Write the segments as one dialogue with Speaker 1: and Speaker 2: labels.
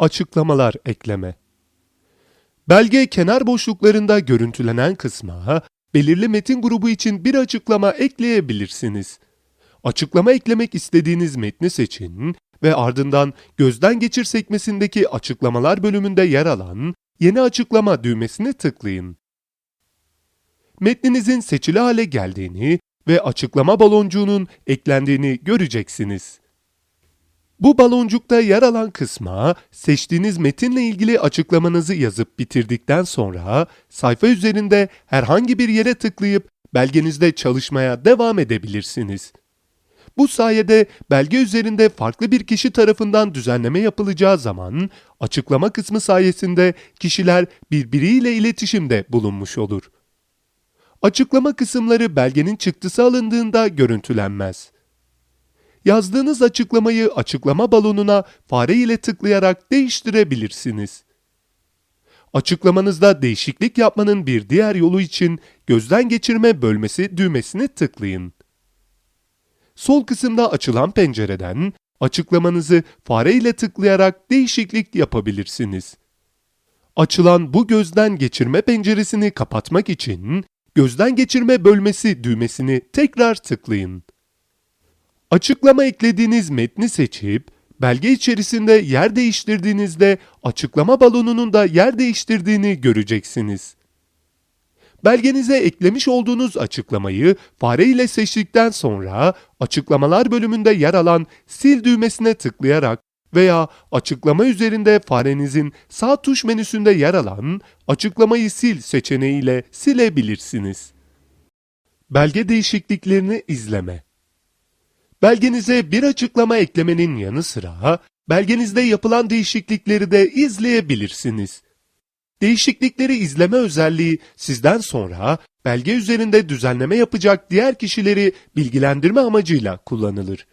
Speaker 1: açıklamalar ekleme. Belge kenar boşluklarında görüntülenen kısma belirli metin grubu için bir açıklama ekleyebilirsiniz. Açıklama eklemek istediğiniz metni seçin ve ardından gözden geçir sekmesindeki açıklamalar bölümünde yer alan yeni açıklama düğmesini tıklayın. Metninizin seçili hale geldiğini ve açıklama baloncuğunun eklendiğini göreceksiniz. Bu baloncukta yer alan kısma seçtiğiniz metinle ilgili açıklamanızı yazıp bitirdikten sonra sayfa üzerinde herhangi bir yere tıklayıp belgenizde çalışmaya devam edebilirsiniz. Bu sayede belge üzerinde farklı bir kişi tarafından düzenleme yapılacağı zaman açıklama kısmı sayesinde kişiler birbiriyle iletişimde bulunmuş olur. Açıklama kısımları belgenin çıktısı alındığında görüntülenmez. Yazdığınız açıklamayı açıklama balonuna fare ile tıklayarak değiştirebilirsiniz. Açıklamanızda değişiklik yapmanın bir diğer yolu için gözden geçirme bölmesi düğmesini tıklayın. Sol kısımda açılan pencereden açıklamanızı fare ile tıklayarak değişiklik yapabilirsiniz. Açılan bu gözden geçirme penceresini kapatmak için gözden geçirme bölmesi düğmesini tekrar tıklayın. Açıklama eklediğiniz metni seçip belge içerisinde yer değiştirdiğinizde açıklama balonunun da yer değiştirdiğini göreceksiniz. Belgenize eklemiş olduğunuz açıklamayı fare ile seçtikten sonra açıklamalar bölümünde yer alan sil düğmesine tıklayarak veya açıklama üzerinde farenizin sağ tuş menüsünde yer alan açıklamayı sil seçeneğiyle silebilirsiniz. Belge değişikliklerini izleme Belgenize bir açıklama eklemenin yanı sıra belgenizde yapılan değişiklikleri de izleyebilirsiniz. Değişiklikleri izleme özelliği sizden sonra belge üzerinde düzenleme yapacak diğer kişileri bilgilendirme amacıyla kullanılır.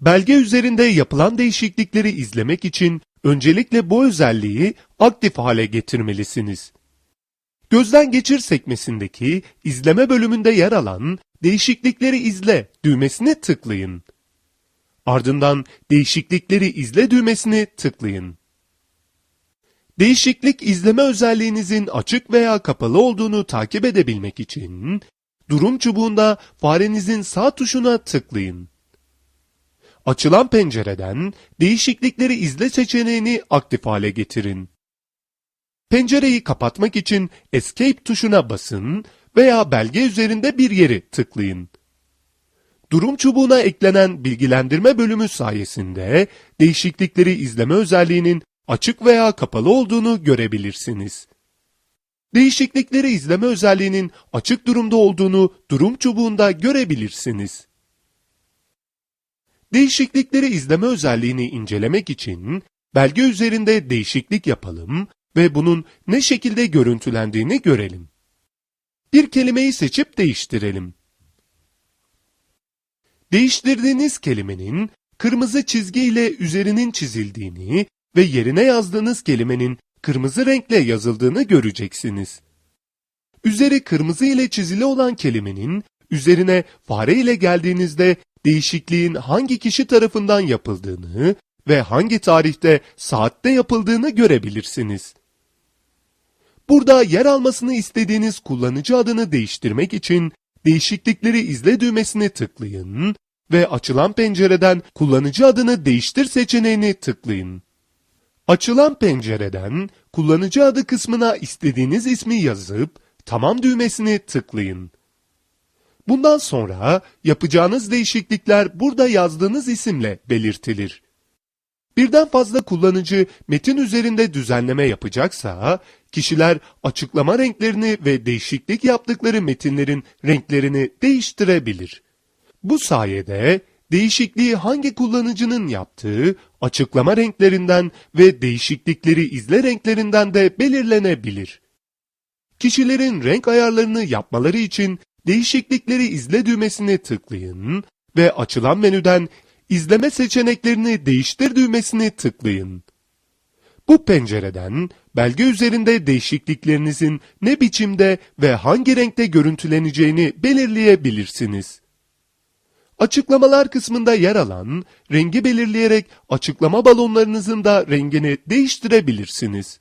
Speaker 1: Belge üzerinde yapılan değişiklikleri izlemek için öncelikle bu özelliği aktif hale getirmelisiniz. Gözden geçir sekmesindeki izleme bölümünde yer alan değişiklikleri izle düğmesine tıklayın. Ardından değişiklikleri izle düğmesini tıklayın. Değişiklik izleme özelliğinizin açık veya kapalı olduğunu takip edebilmek için durum çubuğunda farenizin sağ tuşuna tıklayın. Açılan pencereden değişiklikleri izle seçeneğini aktif hale getirin. Pencereyi kapatmak için Escape tuşuna basın veya belge üzerinde bir yeri tıklayın. Durum çubuğuna eklenen bilgilendirme bölümü sayesinde değişiklikleri izleme özelliğinin açık veya kapalı olduğunu görebilirsiniz. Değişiklikleri izleme özelliğinin açık durumda olduğunu durum çubuğunda görebilirsiniz. Değişiklikleri izleme özelliğini incelemek için belge üzerinde değişiklik yapalım ve bunun ne şekilde görüntülendiğini görelim. Bir kelimeyi seçip değiştirelim. Değiştirdiğiniz kelimenin kırmızı çizgi ile üzerinin çizildiğini ve yerine yazdığınız kelimenin kırmızı renkle yazıldığını göreceksiniz. Üzeri kırmızı ile çizili olan kelimenin üzerine fare ile geldiğinizde değişikliğin hangi kişi tarafından yapıldığını ve hangi tarihte saatte yapıldığını görebilirsiniz. Burada yer almasını istediğiniz kullanıcı adını değiştirmek için değişiklikleri izle düğmesine tıklayın ve açılan pencereden kullanıcı adını değiştir seçeneğini tıklayın. Açılan pencereden kullanıcı adı kısmına istediğiniz ismi yazıp tamam düğmesini tıklayın. Bundan sonra yapacağınız değişiklikler burada yazdığınız isimle belirtilir. Birden fazla kullanıcı metin üzerinde düzenleme yapacaksa, kişiler açıklama renklerini ve değişiklik yaptıkları metinlerin renklerini değiştirebilir. Bu sayede değişikliği hangi kullanıcının yaptığı açıklama renklerinden ve değişiklikleri izle renklerinden de belirlenebilir. Kişilerin renk ayarlarını yapmaları için değişiklikleri izle düğmesine tıklayın ve açılan menüden izleme seçeneklerini değiştir düğmesini tıklayın. Bu pencereden belge üzerinde değişikliklerinizin ne biçimde ve hangi renkte görüntüleneceğini belirleyebilirsiniz. Açıklamalar kısmında yer alan rengi belirleyerek açıklama balonlarınızın da rengini değiştirebilirsiniz.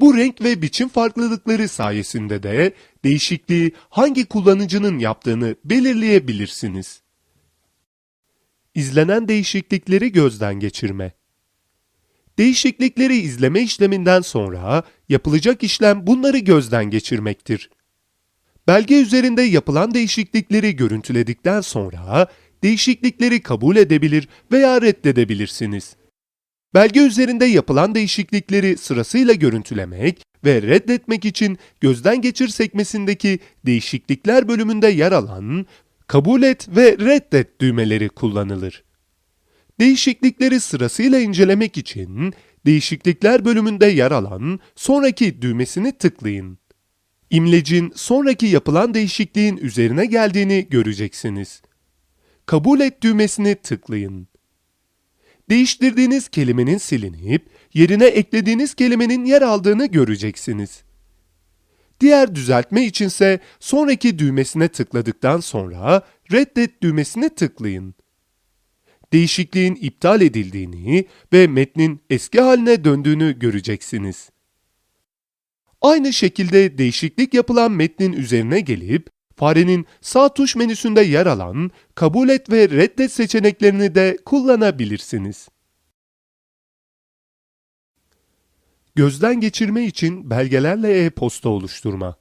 Speaker 1: Bu renk ve biçim farklılıkları sayesinde de değişikliği hangi kullanıcının yaptığını belirleyebilirsiniz. İzlenen değişiklikleri gözden geçirme. Değişiklikleri izleme işleminden sonra yapılacak işlem bunları gözden geçirmektir. Belge üzerinde yapılan değişiklikleri görüntüledikten sonra değişiklikleri kabul edebilir veya reddedebilirsiniz. Belge üzerinde yapılan değişiklikleri sırasıyla görüntülemek ve reddetmek için gözden geçir sekmesindeki değişiklikler bölümünde yer alan kabul et ve reddet düğmeleri kullanılır. Değişiklikleri sırasıyla incelemek için değişiklikler bölümünde yer alan sonraki düğmesini tıklayın. İmlecin sonraki yapılan değişikliğin üzerine geldiğini göreceksiniz. Kabul et düğmesini tıklayın. Değiştirdiğiniz kelimenin silinip yerine eklediğiniz kelimenin yer aldığını göreceksiniz. Diğer düzeltme içinse sonraki düğmesine tıkladıktan sonra reddet düğmesine tıklayın. Değişikliğin iptal edildiğini ve metnin eski haline döndüğünü göreceksiniz. Aynı şekilde değişiklik yapılan metnin üzerine gelip farenin sağ tuş menüsünde yer alan kabul et ve reddet seçeneklerini de kullanabilirsiniz. Gözden geçirme için belgelerle e-posta oluşturma.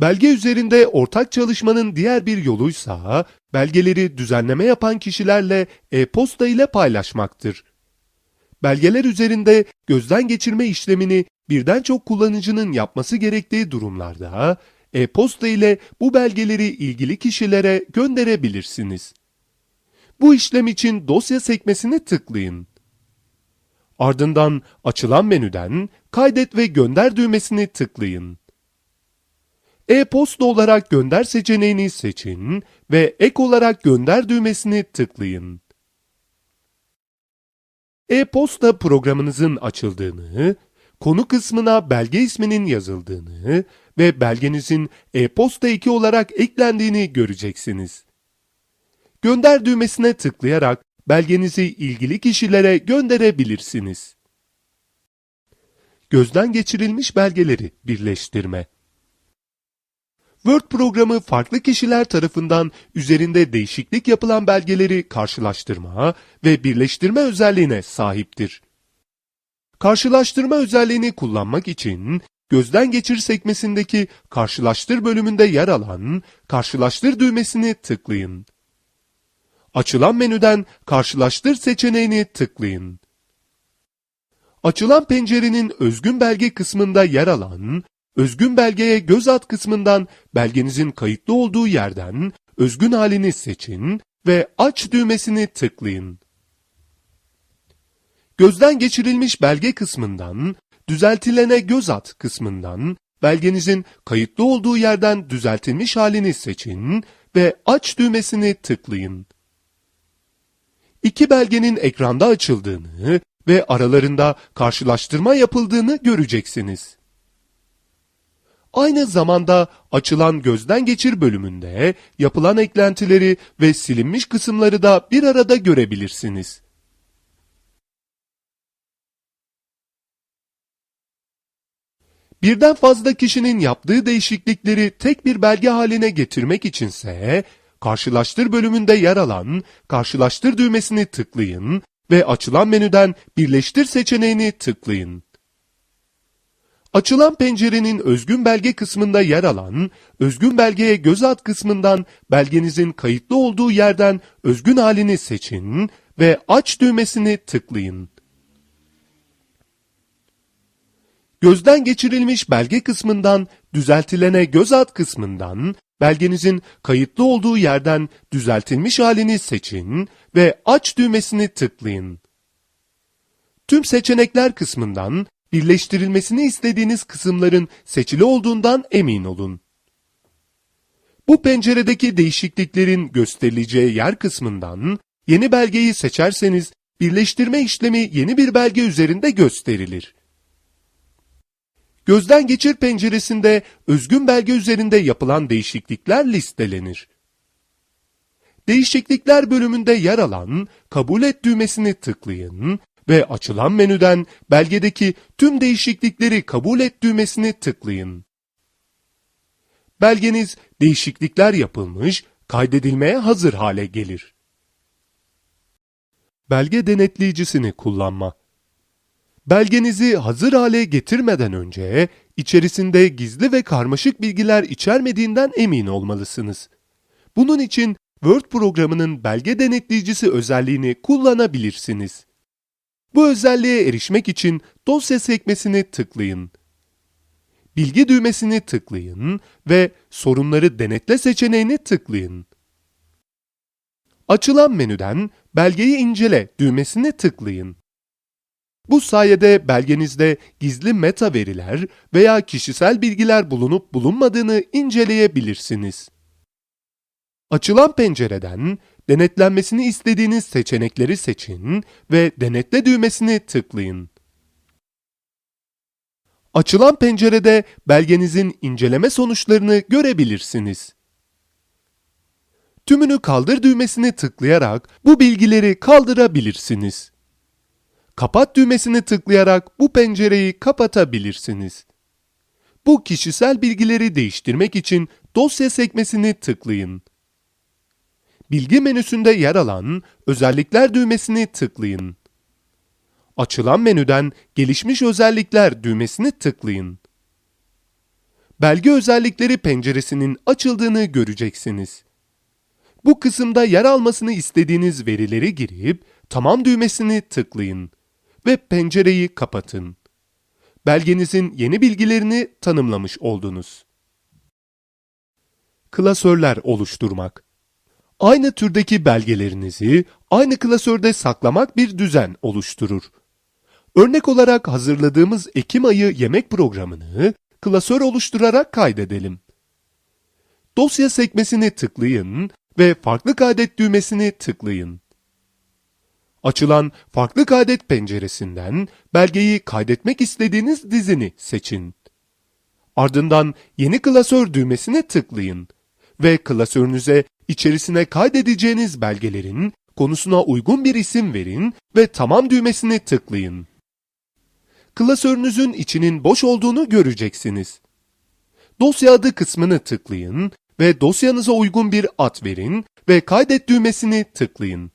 Speaker 1: Belge üzerinde ortak çalışmanın diğer bir yoluysa belgeleri düzenleme yapan kişilerle e-posta ile paylaşmaktır. Belgeler üzerinde gözden geçirme işlemini birden çok kullanıcının yapması gerektiği durumlarda e-posta ile bu belgeleri ilgili kişilere gönderebilirsiniz. Bu işlem için dosya sekmesine tıklayın. Ardından açılan menüden kaydet ve gönder düğmesini tıklayın. E-posta olarak gönder seçeneğini seçin ve ek olarak gönder düğmesini tıklayın. E-posta programınızın açıldığını, konu kısmına belge isminin yazıldığını ve belgenizin e-posta eki olarak eklendiğini göreceksiniz. Gönder düğmesine tıklayarak belgenizi ilgili kişilere gönderebilirsiniz. Gözden geçirilmiş belgeleri birleştirme. Word programı farklı kişiler tarafından üzerinde değişiklik yapılan belgeleri karşılaştırma ve birleştirme özelliğine sahiptir. Karşılaştırma özelliğini kullanmak için gözden geçir sekmesindeki karşılaştır bölümünde yer alan karşılaştır düğmesini tıklayın. Açılan menüden karşılaştır seçeneğini tıklayın. Açılan pencerenin özgün belge kısmında yer alan özgün belgeye göz at kısmından belgenizin kayıtlı olduğu yerden özgün halini seçin ve aç düğmesini tıklayın. Gözden geçirilmiş belge kısmından düzeltilene göz at kısmından belgenizin kayıtlı olduğu yerden düzeltilmiş halini seçin ve aç düğmesini tıklayın. İki belgenin ekranda açıldığını ve aralarında karşılaştırma yapıldığını göreceksiniz. Aynı zamanda açılan gözden geçir bölümünde yapılan eklentileri ve silinmiş kısımları da bir arada görebilirsiniz. Birden fazla kişinin yaptığı değişiklikleri tek bir belge haline getirmek içinse, karşılaştır bölümünde yer alan karşılaştır düğmesini tıklayın ve açılan menüden birleştir seçeneğini tıklayın. Açılan pencerenin özgün belge kısmında yer alan, özgün belgeye göz at kısmından belgenizin kayıtlı olduğu yerden özgün halini seçin ve aç düğmesini tıklayın. Gözden geçirilmiş belge kısmından düzeltilene göz at kısmından belgenizin kayıtlı olduğu yerden düzeltilmiş halini seçin ve aç düğmesini tıklayın. Tüm seçenekler kısmından birleştirilmesini istediğiniz kısımların seçili olduğundan emin olun. Bu penceredeki değişikliklerin gösterileceği yer kısmından yeni belgeyi seçerseniz birleştirme işlemi yeni bir belge üzerinde gösterilir. Gözden geçir penceresinde özgün belge üzerinde yapılan değişiklikler listelenir. Değişiklikler bölümünde yer alan Kabul et düğmesini tıklayın ve açılan menüden belgedeki tüm değişiklikleri kabul et düğmesini tıklayın. Belgeniz değişiklikler yapılmış, kaydedilmeye hazır hale gelir. Belge denetleyicisini kullanma. Belgenizi hazır hale getirmeden önce içerisinde gizli ve karmaşık bilgiler içermediğinden emin olmalısınız. Bunun için Word programının belge denetleyicisi özelliğini kullanabilirsiniz. Bu özelliğe erişmek için dosya sekmesini tıklayın. Bilgi düğmesini tıklayın ve sorunları denetle seçeneğini tıklayın. Açılan menüden belgeyi incele düğmesini tıklayın. Bu sayede belgenizde gizli meta veriler veya kişisel bilgiler bulunup bulunmadığını inceleyebilirsiniz. Açılan pencereden denetlenmesini istediğiniz seçenekleri seçin ve denetle düğmesini tıklayın. Açılan pencerede belgenizin inceleme sonuçlarını görebilirsiniz. Tümünü kaldır düğmesini tıklayarak bu bilgileri kaldırabilirsiniz. Kapat düğmesini tıklayarak bu pencereyi kapatabilirsiniz. Bu kişisel bilgileri değiştirmek için dosya sekmesini tıklayın. Bilgi menüsünde yer alan Özellikler düğmesini tıklayın. Açılan menüden Gelişmiş özellikler düğmesini tıklayın. Belge özellikleri penceresinin açıldığını göreceksiniz. Bu kısımda yer almasını istediğiniz verileri girip Tamam düğmesini tıklayın ve pencereyi kapatın. Belgenizin yeni bilgilerini tanımlamış oldunuz. Klasörler oluşturmak Aynı türdeki belgelerinizi aynı klasörde saklamak bir düzen oluşturur. Örnek olarak hazırladığımız Ekim ayı yemek programını klasör oluşturarak kaydedelim. Dosya sekmesini tıklayın ve farklı kaydet düğmesini tıklayın. Açılan farklı kaydet penceresinden belgeyi kaydetmek istediğiniz dizini seçin. Ardından yeni klasör düğmesine tıklayın ve klasörünüze içerisine kaydedeceğiniz belgelerin konusuna uygun bir isim verin ve tamam düğmesini tıklayın. Klasörünüzün içinin boş olduğunu göreceksiniz. Dosya adı kısmını tıklayın ve dosyanıza uygun bir ad verin ve kaydet düğmesini tıklayın.